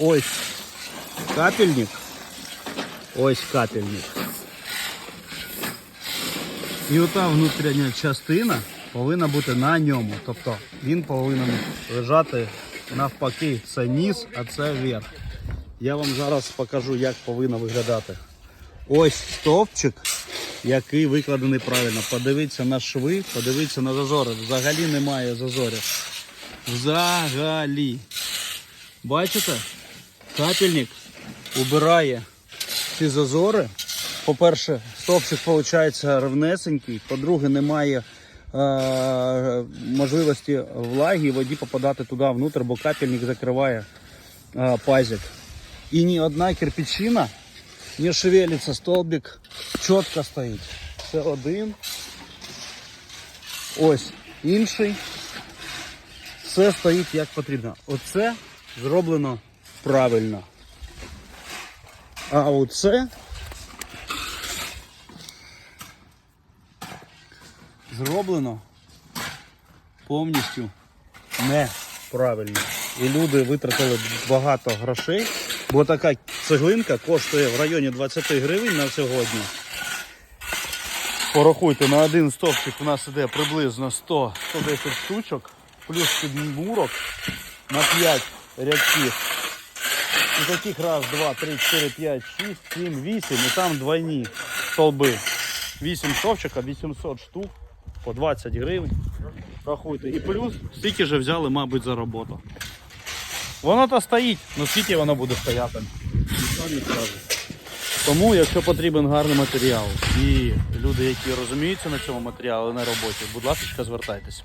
Ось капельник. Ось капельник. І ота внутрішня частина повинна бути на ньому. Тобто він повинен лежати навпаки. Це низ, а це верх. Я вам зараз покажу, як повинно виглядати. Ось стовпчик, який викладений правильно. Подивіться на шви, подивіться на зазори. Взагалі немає зазорів. Взагалі. Бачите? Капельник убирає ці зазори. По-перше, стовпчик виходить ровнесенький. По-друге, немає е, можливості влаги воді попадати туди внутрь, бо капельник закриває е, пазик. І ні одна кирпичина не шевелиться, столбик чітко стоїть. Це один. Ось інший. Все стоїть як потрібно. Оце зроблено правильно. А оце зроблено повністю неправильно. І люди витратили багато грошей, бо така цеглинка коштує в районі 20 гривень на сьогодні. Порахуйте, на один стовпчик у нас іде приблизно 100-110 штучок, плюс підмурок на 5 рядків. І таких раз, два, три, чотири, п'ять, шість, сім, вісім. І там двойні столби. Вісім стовпчика, 800 штук по 20 гривень. Рахуйте. І плюс стільки же взяли, мабуть, за роботу. Воно то стоїть, але скільки воно буде стояти? Ніхто не скаже. Тому, якщо потрібен гарний матеріал і люди, які розуміються на цьому матеріалі на роботі, будь ласка, звертайтеся.